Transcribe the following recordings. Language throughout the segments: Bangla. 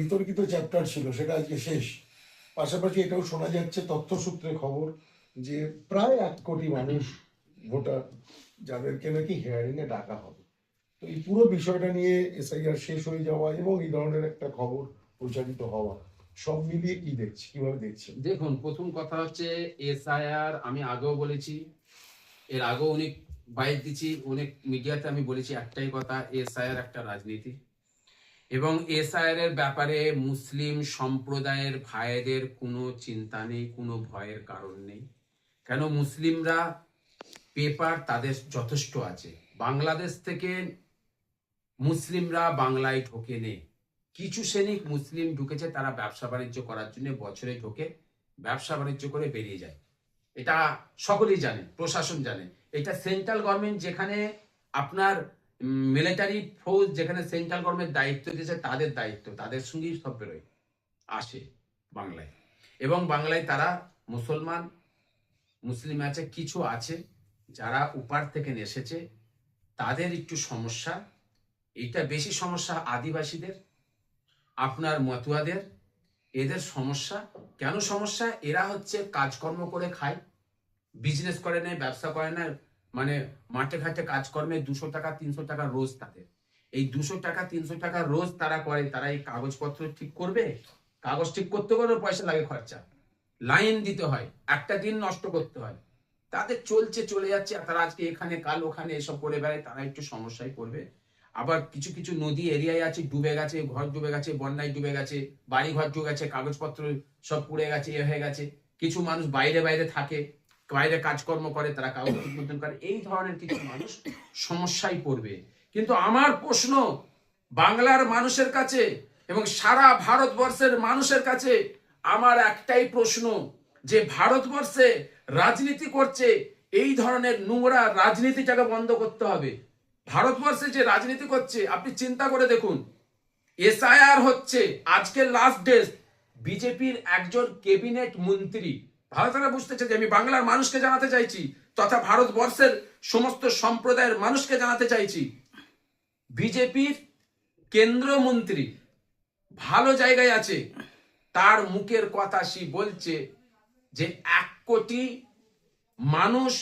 বিতর্কিত চ্যাপ্টার ছিল, সেটা আজকে শেষ। পাশাপাশি এটাও শোনা যাচ্ছে তথ্যসূত্রে খবর যে প্রায় এক কোটি মানুষ ভোটার, যাদেরকে নাকি হেয়ারিং এ ডাকা হবে। তো এই পুরো বিষয়টা নিয়ে এসআইআর শেষ হয়ে যাওয়া এবং এই ধরনের একটা খবর প্রচারিত হওয়া, সব মিলিয়ে কি দেখছি, কীভাবে দেখছেন? দেখুন, প্রথম কথা হচ্ছে এসআইআর আমি আগেও বলেছি, এর আগেও অনেক বাইর দিচ্ছি অনেক মিডিয়াতে আমি বলেছি একটাই কথা এসআইআর একটা রাজনীতি। এবং এসআইআর ব্যাপারে মুসলিম সম্প্রদায়ের ভাইদের কোনো চিন্তা নেই, কোনো ভয়ের কারণ নেই। কেন মুসলিমরা পেপার তাদের যথেষ্ট আছে। বাংলাদেশ থেকে মুসলিমরা বাংলায় ঢোকে নেই কিছু শ্রেণি মুসলিম ঢুকেছে, তারা ব্যবসা বাণিজ্য করার জন্য বছরে ঢোকে, ব্যবসা বাণিজ্য করে বেরিয়ে যায়। এটা সকলেই জানে, প্রশাসন জানে। এটা সেন্ট্রাল গভর্নমেন্ট যেখানে আপনার মিলিটারি ফোর্স যেখানে সেন্ট্রাল গভর্নমেন্ট দায়িত্ব দিয়েছে, তাদের দায়িত্ব, তাদের সঙ্গেই সব বেরোয়, আসে বাংলায়। এবং বাংলায় তারা মুসলমান, মুসলিম আছে, কিছু আছে, যারা উপার থেকে এসেছে, তাদের একটু সমস্যা। এটা বেশি সমস্যা আদিবাসীদের, আপনার মতুয়াদের, এদের সমস্যা। কেন সমস্যা? এরা হচ্ছে কাজকর্ম করে খায় বিজনেস করে নেয়, ব্যবসা করে না মানে মাঠে ঘাটে কাজকর্মে দুশো টাকা, তিনশো টাকা রোজ তাদের। এই দুশো টাকা, তিনশো টাকা রোজ তারা করে, তারা এই কাগজপত্র ঠিক করবে? কাগজ ঠিক করতে গেলেও পয়সা লাগে খরচা। লাইন দিতে হয়, একটা দিন নষ্ট করতে হয়। তাদের চলছে, চলে যাচ্ছে তারা আজকে এখানে, কাল ওখানে এসব করে বেড়ায়, তারা একটু সমস্যায় পড়বে। আবার কিছু কিছু নদী এরিয়ায় আছে, ডুবে গেছে, ঘর ডুবে গেছে, বন্যায় ডুবে গেছে বাড়ি ঘর ডুবে গেছে, কাগজপত্র সব পুড়ে গেছে, এ হয়ে গেছে। কিছু মানুষ বাইরে বাইরে থাকে বাইরে কাজকর্ম করে, তারা কাগজ মতন করে, এই ধরনের কিছু মানুষ সমস্যায় পড়বে। কিন্তু আমার প্রশ্ন, বাংলার মানুষের কাছে এবং সারা ভারতবর্ষের মানুষের কাছে আমার একটাই প্রশ্ন, যে ভারতবর্ষে রাজনীতি করছে, এই ধরনের নোংরা রাজনীতিটাকে বন্ধ করতে হবে। ভারতবর্ষে যে রাজনীতি করছে, আপনি চিন্তা করে দেখুন, এসআইআর হচ্ছে আজকে লাস্ট ডেট বিজেপির একজন ক্যাবিনেট মন্ত্রী। ভারতেরা বুঝতেছে যে আমি বাংলার মানুষকে জানাতে চাইছি, তথা ভারতবর্ষের সমস্ত সম্প্রদায়ের মানুষকে জানাতে চাইছি। বিজেপির কেন্দ্রমন্ত্রী ভালো জায়গায় আছে, তার মুখের কথা সে বলছে যে এক কোটি মানুষ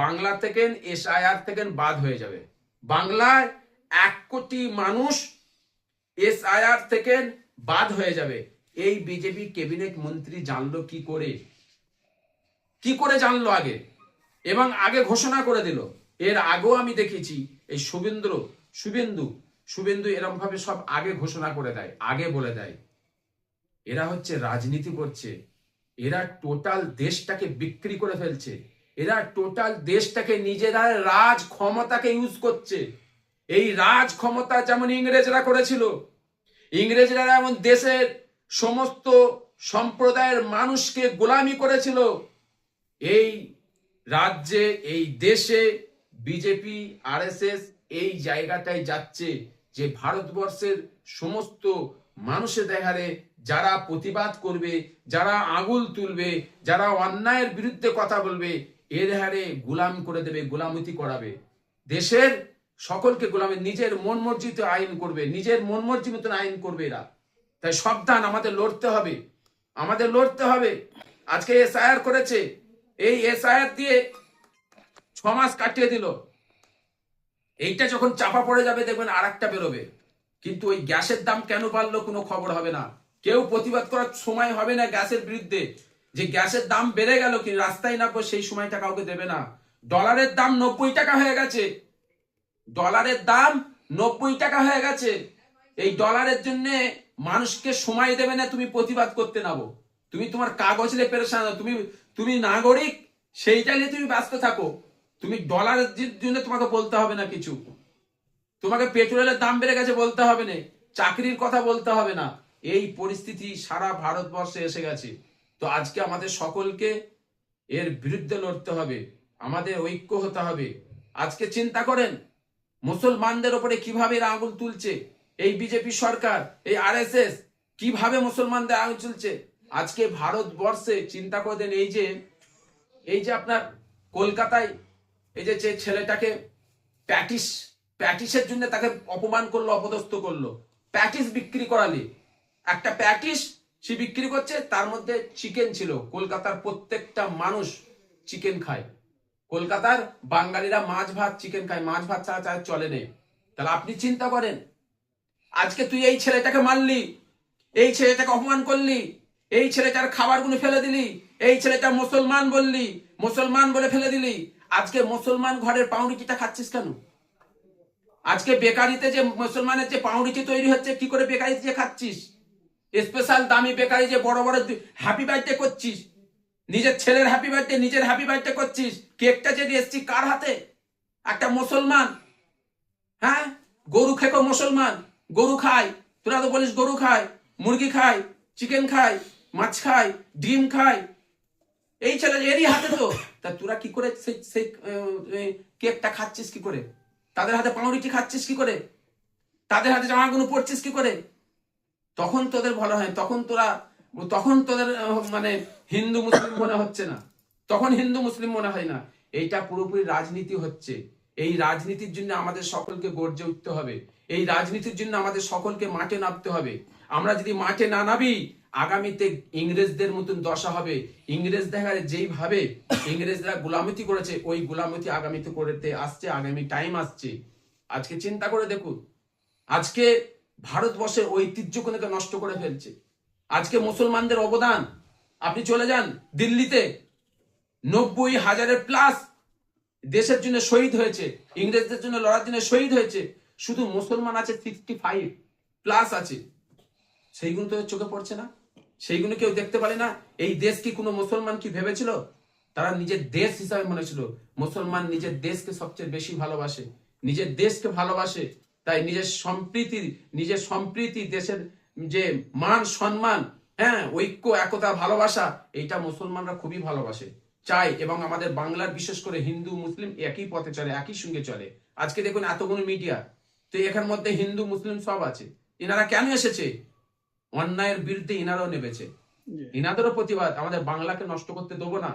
বাংলা থেকে এসআইআর থেকে বাদ হয়ে যাবে। বাংলায় এক কোটি মানুষ এসআইআর থেকে বাদ হয়ে যাবে। এই বিজেপি ক্যাবিনেট মন্ত্রী জানলো কি করে? কি করে জানলো আগে? এবং আগে ঘোষণা করে দিল, এর আগেও আমি দেখেছি, এই শুভেন্দ্র শুভেন্দু শুভেন্দু এরকম ভাবে সব আগে ঘোষণা করে দেয়, আগে বলে দেয়। এরা হচ্ছে রাজনীতি করছে, এরা টোটাল দেশটাকে বিক্রি করে ফেলছে, এরা টোটাল দেশটাকে নিজেরা রাজ ক্ষমতাকে ইউজ করছে। এই রাজ ক্ষমতা যেমন ইংরেজরা করেছিল, ইংরেজরা এমন দেশের সমস্ত সম্প্রদায়ের মানুষকে গোলামি করেছিল এই রাজ্যে, এই দেশে বিজেপি, আরএসএস এই জায়গাটায় যাচ্ছে যে ভারতবর্ষের সমস্ত মানুষের দেখারে যারা প্রতিবাদ করবে, যারা আগুল তুলবে, যারা অন্যায়ের বিরুদ্ধে কথা বলবে এর হারে গুলাম করে দেবে, গোলামতি করাবে। দেশের সকলকে গোলামে, নিজের মন মর্জিত আইন করবে, নিজের মন মর্জি মতন আইন করবে এরা। তাই সাবধান, আমাদের লড়তে হবে। আমাদের লড়তে হবে। আজকে এসআইআর করেছে এই এসআইআর দিয়ে ছ মাস কাটিয়ে দিল। এইটা যখন চাপা পড়ে যাবে, দেখবেন আর একটা বেরোবে। কিন্তু ওই গ্যাসের দাম কেন বাড়লো কোনো খবর হবে না। কেউ প্রতিবাদ করার সময় হবে না গ্যাসের বিরুদ্ধে। যে গ্যাসের দাম বেড়ে গেল কি রাস্তায় নামবো, সেই সময়টা কাউকে দেবে না। ডলারের দাম নব্বই টাকা হয়ে গেছে। ডলারের দাম নব্বই টাকা হয়ে গেছে। এই ডলারের জন্য মানুষকে সময় দেবে না তুমি প্রতিবাদ করতে নাবো তুমি তোমার কাগজ নিয়ে পেরেছান তুমি তুমি নাগরিক, সেইটা নিয়ে তুমি ব্যস্ত থাকো। তুমি ডলারের জন্য তোমাকে বলতে হবে না কিছু। তোমাকে পেট্রোলের দাম বেড়ে গেছে বলতে হবে না। চাকরির কথা বলতে হবে না। এই পরিস্থিতি সারা ভারতবর্ষে এসে গেছে। তো আজকে আমাদের সকলকে এর বিরুদ্ধে লড়তে হবে। আমাদের ঐক্য হতে হবে। আজকে চিন্তা করেন, মুসলমানদের ওপরে কীভাবে এরা আঙুল তুলছে? এই বিজেপি সরকার, এই আরএসএস কীভাবে মুসলমানদের আঙুল তুলছে? আজকে ভারতবর্ষে চিন্তা করে দেন, এই যে এই যে আপনার কলকাতায় এই যে ছেলেটাকে প্যাটিস, প্যাটিসের জন্য তাকে অপমান করল, অপদস্থ করল। প্যাটিস বিক্রি করালে। একটা প্যাটিস সে বিক্রি করছে, তার মধ্যে চিকেন ছিল। কলকাতার প্রত্যেকটা মানুষ চিকেন খায়। কলকাতার বাঙালিরা মাছ ভাত, চিকেন খায়। মাছ ভাত ছাড়া ছাড়া চলে নেই। তাহলে আপনি চিন্তা করেন, আজকে তুই এই ছেলেটাকে মারলি, এই ছেলেটাকে অপমান করলি এই ছেলেটার খাবারগুলো ফেলে দিলি, এই ছেলেটা মুসলমান বললি, মুসলমান বলে ফেলে দিলি। আজকে মুসলমান ঘরের পাউরুটিটা খাচ্ছিস কেন? আজকে বেকারিতে যে মুসলমানের যে পাউরুটি তৈরি হচ্ছে, কি করে বেকারিতে যে খাচ্ছিস? স্পেশাল দামি বেকারি যে বড় বড় হ্যাপি বার্থডে করছিস। নিজের ছেলের হ্যাপি বার্থডে নিজের হ্যাপি বার্থডে করছিস। কেকটা যে নিয়ে এসছিস কার হাতে? একটা মুসলমান। হ্যাঁ? গরু খেকো মুসলমান। গরু খায় তোরা তো বলিস গরু খায় মুরগি খায় চিকেন খায় মাছ খায় ডিম খায় এই ছেলে এরই হাতে তো। তা তোরা কি করে সেই সেই কেকটা খাচ্ছিস কি করে? তাদের হাতে পাউরুটি খাচ্ছিস কি করে? তাদের হাতে জামাগুলো পরছিস কি করে? তখন তোদের ভালো হয় তখন তোরা, তখন তোদের মানে হিন্দু মুসলিম মনে হচ্ছে না। তখন হিন্দু মুসলিম মনে হয় না। এইটা পুরোপুরি রাজনীতি হচ্ছে। এই রাজনীতির জন্য আমাদের সকলকে গর্জে উঠতে হবে। এই রাজনীতির জন্য আমাদের সকলকে মাঠে নামতে হবে। আমরা যদি মাঠে না নামি আগামীতে ইংরেজদের মতন দশা হবে। ইংরেজ দেখা যেইভাবে ইংরেজরা গুলামতি করেছে, ওই গুলামতি আগামীতে করতে আসছে, আগামী টাইম আসছে। আজকে চিন্তা করে দেখুন, আজকে ভারতবর্ষের ঐতিহ্যগুলোকে নষ্ট করে ফেলছে। আজকে মুসলমানদের অবদান, আপনি চলে যান দিল্লিতে, নব্বই হাজারের প্লাস দেশের জন্য শহীদ হয়েছে, ইংরেজদের জন্য লড়ার জন্য শহীদ হয়েছে। শুধু মুসলমান আছে সিক্সটি ফাইভ প্লাস আছে। সেইগুলো তো চোখে পড়ছে না। সেইগুলো কেউ দেখতে পারে না, এই দেশ কি কোনো মুসলমান কি ভেবেছিল? তারা নিজের দেশ হিসাবে মনে ছিল। মুসলমান নিজের দেশকে সবচেয়ে বেশি ভালোবাসে। নিজের দেশকে ভালোবাসে, তাই নিজের সম্প্রীতি নিজের সম্প্রীতি দেশের যে মান সম্মান হ্যাঁ ঐক্য, একতা, ভালোবাসা, এইটা মুসলমানরা খুবই ভালোবাসে চাই এবং আমাদের বাংলার বিশেষ করে হিন্দু, মুসলিম একই পথে চলে, একই সঙ্গে চলে। আজকে দেখুন এতগুলো মিডিয়া তো এখান মধ্যে হিন্দু, মুসলিম সব আছে। এনারা কেন এসেছে? অন্যায়ের বিরুদ্ধে ইনারাও নেমেছে। ইনাদেরও প্রতিবাদ আমাদের বাংলাকে নষ্ট করতে দেবো না।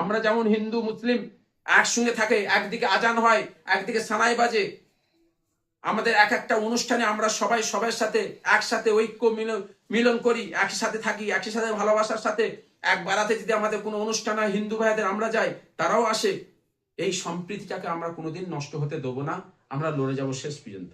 আমরা যেমন হিন্দু মুসলিম একসঙ্গে থাকে একদিকে আজান হয় একদিকে সানাই বাজে। আমাদের এক একটা অনুষ্ঠানে আমরা সবাই সবার সাথে একসাথে ঐক্য মিলন মিলন করি একই সাথে থাকি একই সাথে ভালোবাসার সাথে। এক বারাতে যদি আমাদের কোনো অনুষ্ঠান হয় হিন্দু ভাইদের আমরা যাই তারাও আসে। এই সম্প্রীতিটাকে আমরা কোনোদিন নষ্ট হতে দেবো না। আমরা লড়ে যাব শেষ পর্যন্ত।